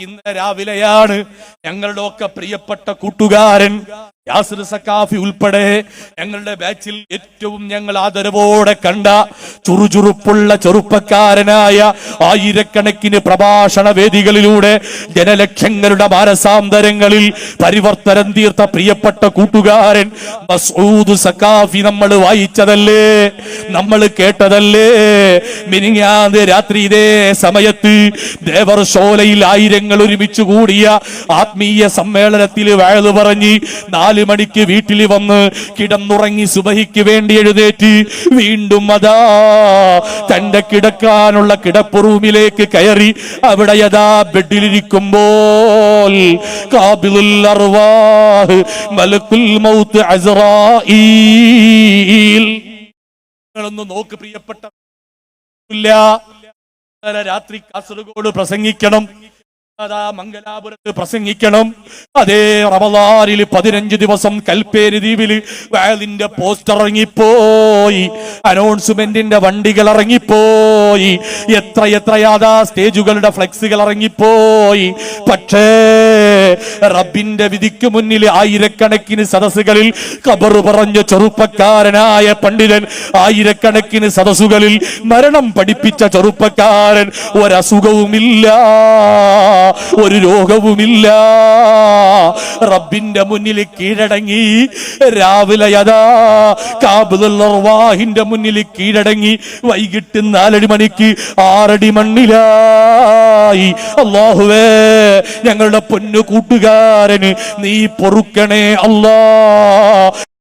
ഇന്ന് രാവിലെയാണ് ഞങ്ങളുടെ ഒക്കെ പ്രിയപ്പെട്ട കൂട്ടുകാരൻ. സക്കാഫി ഉൾപ്പെടെ ഞങ്ങളുടെ ബാച്ചിൽ ഏറ്റവും ഞങ്ങൾ ആദരവോടെ കണ്ട ചുറുചുറുപ്പുള്ള ചെറുപ്പക്കാരനായ ആയിരക്കണക്കിന് പ്രഭാഷണ വേദികളിലൂടെ ജനലക്ഷങ്ങളുടെ മാനസാന്തരങ്ങളിൽ പരിവർത്തനം തീർത്ത പ്രിയപ്പെട്ട കൂട്ടുകാരൻ മസൂദ് സക്കാഫി നമ്മൾ വായിച്ചതല്ലേ? നമ്മൾ കേട്ടതല്ലേ? മിനിങ്ങാതെ രാത്രി ഇതേ സമയത്ത് ദേവർ ഷോലയിൽ ആയിരങ്ങൾ ഒരുമിച്ച് കൂടിയ ആത്മീയ സമ്മേളനത്തിൽ വയത് പറഞ്ഞ് നാല് മണിക്ക് വീട്ടിൽ വന്ന് കിടന്നുറങ്ങി സുബഹിക്ക് വേണ്ടി എഴുന്നേറ്റ് വീണ്ടും അതാ തന്റെ കിടക്കാനുള്ള കിടപ്പ് റൂമിലേക്ക് കയറി അവിടെ യഥാ ബെഡിലിരിക്കുമ്പോൾ മൗത്ത് നോക്ക് പ്രിയപ്പെട്ട രാത്രി കാസർഗോഡ് പ്രസംഗിക്കണം. മംഗലാപുരത്ത് പ്രസംഗിക്കണം. അതേ റമദാനിൽ പതിനഞ്ച് ദിവസം കൽപ്പേരി ദ്വീപിൽ വയലിന്റെ പോസ്റ്റർ ഇറങ്ങിപ്പോയി. അനൗൺസ്മെന്റിന്റെ വണ്ടികൾ ഇറങ്ങിപ്പോയി. എത്ര എത്ര യാഥാ സ്റ്റേജുകളുടെ ഫ്ലെക്സുകൾ ഇറങ്ങിപ്പോയി. പക്ഷേ റബ്ബിന്റെ വിധിക്ക് മുന്നിൽ ആയിരക്കണക്കിന് സദസ്സുകളിൽ കബർ പറഞ്ഞ ചെറുപ്പക്കാരനായ പണ്ഡിതൻ ആയിരക്കണക്കിന് സദസ്സുകളിൽ മരണം പഠിപ്പിച്ച ചെറുപ്പക്കാരൻ. ഒരസുഖവുമില്ല ഒരു രോഗവുമില്ല. റബ്ബിന്റെ മുന്നിൽ കീഴടങ്ങി രാവിലെ യഥാ കാബുദുല്ലാഹിന്റെ മുന്നിൽ കീഴടങ്ങി വൈകിട്ട് നാലടി മണിക്ക് ആറടി മണ്ണിലായി. അള്ളാഹുവേ ഞങ്ങളുടെ പൊന്നു കൂട്ടുകാരന് നീ പൊറുക്കണേ അല്ലാ.